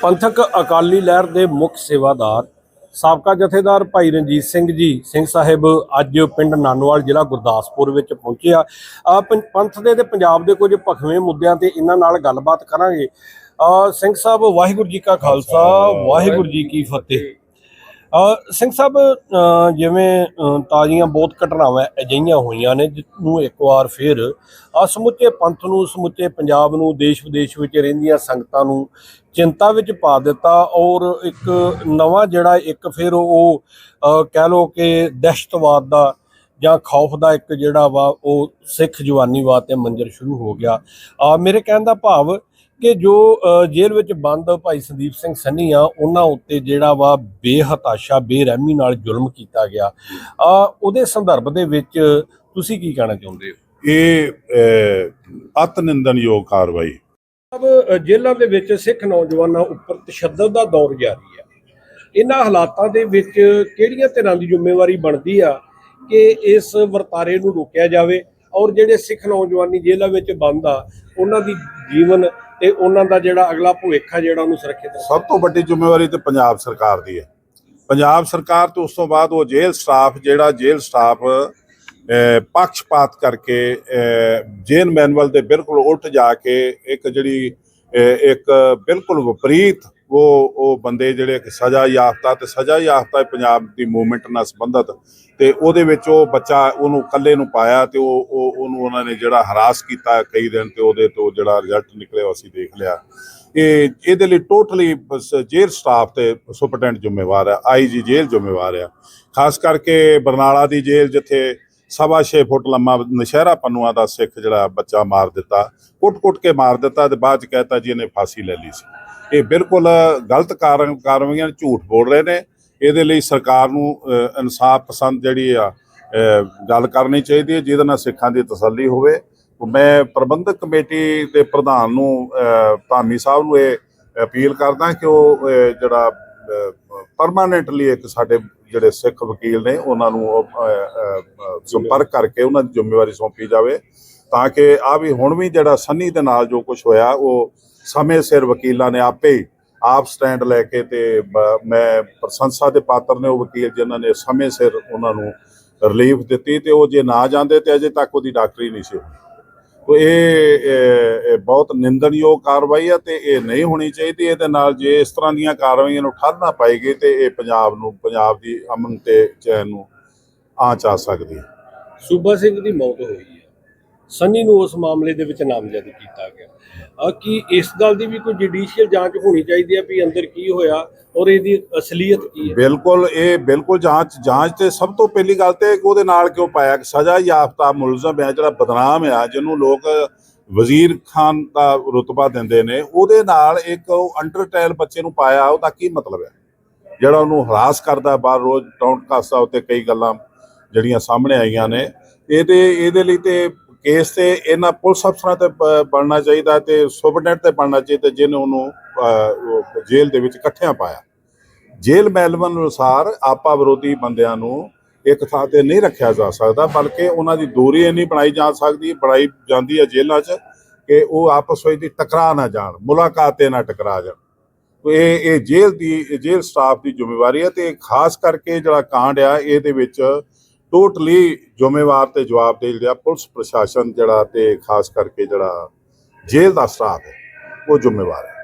ਪੰਥਕ ਅਕਾਲੀ ਲਹਿਰ ਦੇ ਮੁੱਖ ਸੇਵਾਦਾਰ, ਸਾਬਕਾ ਜਥੇਦਾਰ ਭਾਈ ਰਣਜੀਤ ਸਿੰਘ ਜੀ, ਸਿੰਘ ਸਾਹਿਬ ਅੱਜ ਪਿੰਡ ਨਾਨੋਵਾਲ ਜ਼ਿਲ੍ਹਾ ਗੁਰਦਾਸਪੁਰ ਵਿੱਚ ਪਹੁੰਚੇ ਆ। ਪੰਥ ਦੇ ਤੇ ਪੰਜਾਬ ਦੇ ਕੁਝ ਭਖਵੇਂ ਮੁੱਦਿਆਂ ਤੇ ਇਹਨਾਂ ਨਾਲ ਗੱਲਬਾਤ ਕਰਾਂਗੇ। ਸਿੰਘ ਸਾਹਿਬ, ਵਾਹਿਗੁਰੂ ਜੀ ਕਾ ਖਾਲਸਾ, ਵਾਹਿਗੁਰੂ ਜੀ ਕੀ ਫਤਿਹ। ਸਿੰਘ ਸਾਹਿਬ ਜਿਵੇਂ ਤਾਜ਼ੀਆਂ ਬਹੁਤ ਘਟਨਾਵਾਂ ਅਜਿਹੀਆਂ ਹੋਈਆਂ ਨੇ ਜਿਹਨੂੰ ਇੱਕ ਵਾਰ ਫਿਰ ਸਮੁੱਚੇ ਪੰਥ ਨੂੰ, ਸਮੁੱਚੇ ਪੰਜਾਬ ਨੂੰ, ਦੇਸ਼ ਵਿਦੇਸ਼ ਵਿੱਚ ਰਹਿੰਦੀਆਂ ਸੰਗਤਾਂ ਨੂੰ ਚਿੰਤਾ ਵਿੱਚ ਪਾ ਦਿੱਤਾ ਔਰ ਇੱਕ ਨਵਾਂ ਜਿਹੜਾ ਇੱਕ ਫਿਰ ਉਹ ਕਹਿ ਲੋ ਕਿ ਦਹਿਸ਼ਤਵਾਦ ਦਾ ਜਾਂ ਖੌਫ ਦਾ ਇੱਕ ਜਿਹੜਾ ਵਾ ਉਹ ਸਿੱਖ ਜਵਾਨੀਵਾਦ ਤੇ ਮੰਜ਼ਰ ਸ਼ੁਰੂ ਹੋ ਗਿਆ। ਆ ਮੇਰੇ ਕਹਿਣ ਦਾ ਭਾਵ ਕਿ ਜੋ ਜੇਲ੍ਹ ਵਿੱਚ ਬੰਦ ਭਾਈ ਸੰਦੀਪ ਸਿੰਘ ਸੰਨੀ ਆ ਉਹਨਾਂ ਉੱਤੇ ਜਿਹੜਾ ਵਾ ਬੇਹਤਾਸ਼ਾ ਬੇਰਹਿਮੀ ਨਾਲ ਜ਼ੁਲਮ ਕੀਤਾ ਗਿਆ। ਆ ਉਹਦੇ ਸੰਦਰਭ ਦੇ ਵਿੱਚ ਤੁਸੀਂ ਕੀ ਕਹਿਣਾ ਚਾਹੁੰਦੇ ਹੋ? ਇਹ ਅਤ ਨਿੰਦਨਯੋਗ ਕਾਰਵਾਈ। ਅਬ ਜੇਲ੍ਹਾਂ ਦੇ ਵਿੱਚ ਸਿੱਖ ਨੌਜਵਾਨਾਂ ਉੱਪਰ ਤਸ਼ੱਦਦ ਦਾ ਦੌਰ ਜਾਰੀ ਹੈ ਇਹਨਾਂ ਹਾਲਾਤਾਂ ਦੇ ਵਿੱਚ ਕਿਹੜੀਆਂ ਤਰ੍ਹਾਂ ਦੀ ਜ਼ਿੰਮੇਵਾਰੀ ਬਣਦੀ ਆ ਕਿ ਇਸ ਵਰਤਾਰੇ ਨੂੰ ਰੋਕਿਆ ਜਾਵੇ ਔਰ ਜਿਹੜੇ ਸਿੱਖ ਨੌਜਵਾਨੀ ਜੇਲ੍ਹਾਂ ਵਿੱਚ ਬੰਦ ਆ ਉਹਨਾਂ ਦੀ ਜੀਵਨ ਤੇ ਉਹਨਾਂ ਦਾ ਜਿਹੜਾ ਅਗਲਾ ਭਵਿੱਖ ਆ ਜਿਹੜਾ ਉਹਨੂੰ ਸੁਰੱਖਿਅਤ ਸਭ ਤੋਂ ਵੱਡੀ ਜ਼ਿੰਮੇਵਾਰੀ ਤੇ ਪੰਜਾਬ ਸਰਕਾਰ ਦੀ ਹੈ। ਪੰਜਾਬ ਸਰਕਾਰ ਤੇ ਉਸ ਤੋਂ ਬਾਅਦ ਉਹ ਜੇਲ੍ਹ ਸਟਾਫ ਜਿਹੜਾ ਜੇਲ੍ਹ ਸਟਾਫ ਅਹ, ਪੱਖਪਾਤ ਕਰਕੇ ਅਹ, ਜੇਲ੍ਹ ਮੈਨੂਅਲ ਦੇ ਬਿਲਕੁਲ ਉਲਟ ਜਾ ਕੇ ਇੱਕ ਜਿਹੜੀ ਇੱਕ ਬਿਲਕੁਲ ਵਿਪਰੀਤ ਉਹ ਉਹ ਬੰਦੇ ਜਿਹੜੇ ਕਿ ਸਜ਼ਾ ਯਾਫਤਾ ਤੇ ਸਜ਼ਾ ਯਾਫਤਾ ਪੰਜਾਬ ਦੀ ਮੂਵਮੈਂਟ ਨਾਲ ਸੰਬੰਧਤ ਤੇ ਉਹਦੇ ਵਿੱਚ ਉਹ ਬੱਚਾ ਉਹਨੂੰ ਇਕੱਲੇ ਨੂੰ ਪਾਇਆ ਤੇ ਉਹ ਉਹ, ਉਹਨੂੰ ਉਹਨਾਂ ਨੇ ਜਿਹੜਾ ਹਰਾਸ ਕੀਤਾ ਕਈ ਦਿਨ ਤੇ ਉਹਦੇ ਤੋਂ ਜਿਹੜਾ ਰਿਜ਼ਲਟ ਨਿਕਲਿਆ ਅਸੀਂ ਦੇਖ ਲਿਆ। ਇਹ ਇਹਦੇ ਲਈ ਟੋਟਲੀ ਜੇਲ੍ਹ ਸਟਾਫ ਤੇ ਸੁਪਰਡੈਂਟ ਜ਼ਿੰਮੇਵਾਰ ਹੈ ਆਈਜੀ ਜੇਲ੍ਹ ਜ਼ਿੰਮੇਵਾਰ ਹੈ ਖਾਸ ਕਰਕੇ ਬਰਨਾਲਾ ਦੀ ਜੇਲ੍ਹ ਜਿੱਥੇ ਸਵਾ 6 ਫੁੱਟ ਲੰਮਾ ਨਸ਼ਹਿਰਾ ਪੰਨੂਆ ਦਾ ਸਿੱਖ ਜਿਹੜਾ ਬੱਚਾ ਮਾਰ ਦਿੱਤਾ, ਕੁੱਟ-ਕੁੱਟ ਕੇ ਮਾਰ ਦਿੱਤਾ ਤੇ ਬਾਅਦ ਚ ਕਹਿਤਾ ਜੀ ਇਹਨੇ ਫਾਂਸੀ ਲੈ ਲਈ ਸੀ। ਇਹ ਬਿਲਕੁਲ ਗਲਤ ਕਾਰਨ, ਕਾਰਵਾਈਆਂ ਝੂਠ ਬੋਲ ਰਹੇ ਨੇ। ਇਹਦੇ ਲਈ ਸਰਕਾਰ ਨੂੰ ਇਨਸਾਫ ਪਸੰਦ ਜਿਹੜੀ ਆ ਗੱਲ ਕਰਨੀ ਚਾਹੀਦੀ ਹੈ, ਜਿਹਦੇ ਨਾਲ ਸਿੱਖਾਂ ਦੀ ਤਸੱਲੀ ਹੋਵੇ। ਮੈਂ ਪ੍ਰਬੰਧਕ ਕਮੇਟੀ ਦੇ ਪ੍ਰਧਾਨ ਨੂੰ ਧਾਮੀ ਸਾਹਿਬ ਨੂੰ ਇਹ ਅਪੀਲ ਕਰਦਾ ਕਿ ਉਹ ਜਿਹੜਾ ਪਰਮਾਨੈਂਟਲੀ ਇੱਕ ਸਾਡੇ ਜਿਹੜੇ ਸਿੱਖ ਵਕੀਲ ਨੇ, ਉਹਨਾਂ ਨੂੰ ਸੰਪਰਕ ਕਰਕੇ ਉਹਨਾਂ ਦੀ ਜ਼ਿੰਮੇਵਾਰੀ ਸੌਂਪੀ ਜਾਵੇ ਤਾਂ ਕਿ ਆ ਵੀ ਹੁਣ ਵੀ ਜਿਹੜਾ ਸੰਨੀ ਦੇ ਨਾਲ ਜੋ ਕੁਝ ਹੋਇਆ, ਉਹ ਸਮੇਂ ਸਿਰ ਵਕੀਲਾਂ ਨੇ ਆਪੇ ਹੀ ਆਪ ਸਟੈਂਡ ਲੈ ਕੇ ਤੇ ਮੈਂ ਪ੍ਰਸ਼ੰਸਾ ਦੇ ਪਾਤਰ ਨੇ ਉਹ ਵਕੀਲ ਜਿਨ੍ਹਾਂ ਨੇ ਸਮੇਂ ਸਿਰ ਉਹਨਾਂ ਨੂੰ ਰਿਲੀਫ ਦਿੱਤੀ ਤੇ ਉਹ ਜੇ ਨਾ ਜਾਂਦੇ ਤੇ ਅਜੇ ਤੱਕ ਉਹਦੀ ਡਾਕਟਰੀ ਨਹੀਂ ਸੀ ਹੋਈ। ਤੋ ਇਹ ਬਹੁਤ ਨਿੰਦਣਯੋਗ ਕਾਰਵਾਈ ਹੈ ਤੇ ਇਹ ਨਹੀਂ ਹੋਣੀ ਚਾਹੀਦੀ। ਇਹਦੇ ਨਾਲ ਜੇ ਇਸ ਤਰ੍ਹਾਂ ਦੀਆਂ ਕਾਰਵਾਈਆਂ ਨੂੰ ਠੱਲ ਨਾ ਪਾਏਗੀ ਤੇ ਇਹ ਪੰਜਾਬ ਨੂੰ, ਪੰਜਾਬ ਦੀ ਅਮਨ ਤੇ ਚੈਨ ਨੂੰ ਆਂਚ ਆ ਸਕਦੀ ਹੈ। ਸੂਬਾ ਸਿੰਘ ਦੀ ਮੌਤ ਹੋਈ ਸੰਨੀ ਨੂੰ ਉਸ ਮਾਮਲੇ ਦੇ ਵਿੱਚ ਨਾਮਜ਼ਦ ਕੀਤਾ ਗਿਆ। ਆ ਕੀ ਇਸ ਗੱਲ ਦੀ ਵੀ ਕੋਈ ਜੁਡੀਸ਼ੀਅਲ ਜਾਂਚ ਹੋਣੀ ਚਾਹੀਦੀ ਹੈ ਵੀ ਅੰਦਰ ਕੀ ਹੋਇਆ ਔਰ ਇਹਦੀ ਅਸਲੀਅਤ ਕੀ ਹੈ? ਬਿਲਕੁਲ, ਇਹ ਬਿਲਕੁਲ ਜਾਂਚ ਜਾਂਚ ਤੇ ਸਭ ਤੋਂ ਪਹਿਲੀ ਗੱਲ ਤੇ ਉਹਦੇ ਨਾਲ ਕਿਉਂ ਪਾਇਆ? ਕਿ ਸਜ਼ਾ ਯਾਫਤਾ ਮੁਲਜ਼ਮ ਹੈ, ਜਿਹੜਾ ਬਦਨਾਮ ਆ, ਜਿਹਨੂੰ ਲੋਕ ਵਜ਼ੀਰ ਖਾਨ ਦਾ ਰੁਤਬਾ ਦਿੰਦੇ ਨੇ, ਉਹਦੇ ਨਾਲ ਇੱਕ ਅੰਡਰ ਟ੍ਰਾਇਲ ਬੱਚੇ ਨੂੰ ਪਾਇਆ, ਉਹਦਾ ਕੀ ਮਤਲਬ ਹੈ? ਜਿਹੜਾ ਉਹਨੂੰ ਹਰਾਸ ਕਰਦਾ ਬਾਹਰ ਰੋਜ਼ ਟਾਊਂਟ ਕਾਸਾ ਉੱਤੇ ਕਈ ਗੱਲਾਂ ਜਿਹੜੀਆਂ ਸਾਹਮਣੇ ਆਈਆਂ ਨੇ, ਇਹਦੇ ਇਹਦੇ ਲਈ ਤੇ ਕੇਸ ਤੇ ਇਹਨਾਂ ਪੁਲਿਸ ਅਫਸਰਾਂ ਤੇ ਬ- ਬਣਨਾ ਚਾਹੀਦਾ ਤੇ ਸੁਪਰਡੈਂਟ ਤੇ ਬਣਨਾ ਚਾਹੀਦਾ ਜਿਹਨੇ ਉਹਨੂੰ ਜੇਲ੍ਹ ਦੇ ਵਿੱਚ ਇਕੱਠਿਆਂ ਪਾਇਆ। ਜੇਲ੍ਹ ਮੈਲਵਨ ਅਨੁਸਾਰ ਆਪਾ ਵਿਰੋਧੀ ਬੰਦਿਆਂ ਨੂੰ ਇੱਕ ਥਾਂ ਤੇ ਨਹੀਂ ਰੱਖਿਆ ਜਾ ਸਕਦਾ, ਬਲਕਿ ਉਹਨਾਂ ਦੀ ਦੂਰੀ ਇੰਨੀ ਬਣਾਈ ਜਾ ਸਕਦੀ, ਬਣਾਈ ਜਾਂਦੀ ਹੈ ਜੇਲ੍ਹਾਂ 'ਚ ਕਿ ਉਹ ਆਪਸ ਵਿੱਚ ਦੀ ਟਕਰਾ ਨਾ ਜਾਣ, ਮੁਲਾਕਾਤੇ ਨਾ ਟਕਰਾ ਜਾਣ। ਤੋ ਇਹ ਇਹ ਜੇਲ੍ਹ ਦੀ, ਜੇਲ੍ਹ ਸਟਾਫ ਦੀ ਜ਼ਿੰਮੇਵਾਰੀ ਹੈ ਤੇ ਖਾਸ ਕਰਕੇ ਜਿਹੜਾ ਕਾਂਡ ਆ, ਇਹਦੇ ਵਿੱਚ ਟੋਟਲੀ ਜ਼ਿੰਮੇਵਾਰ ਤੇ ਜਵਾਬਦੇਹ ਜਿਹੜਾ ਪੁਲਿਸ ਪ੍ਰਸ਼ਾਸਨ ਜਿਹੜਾ ਤੇ ਖਾਸ ਕਰਕੇ ਜਿਹੜਾ ਜੇਲ੍ਹ ਦਾ ਸਟਾਫ ਹੈ, ਉਹ ਜ਼ਿੰਮੇਵਾਰ ਹੈ।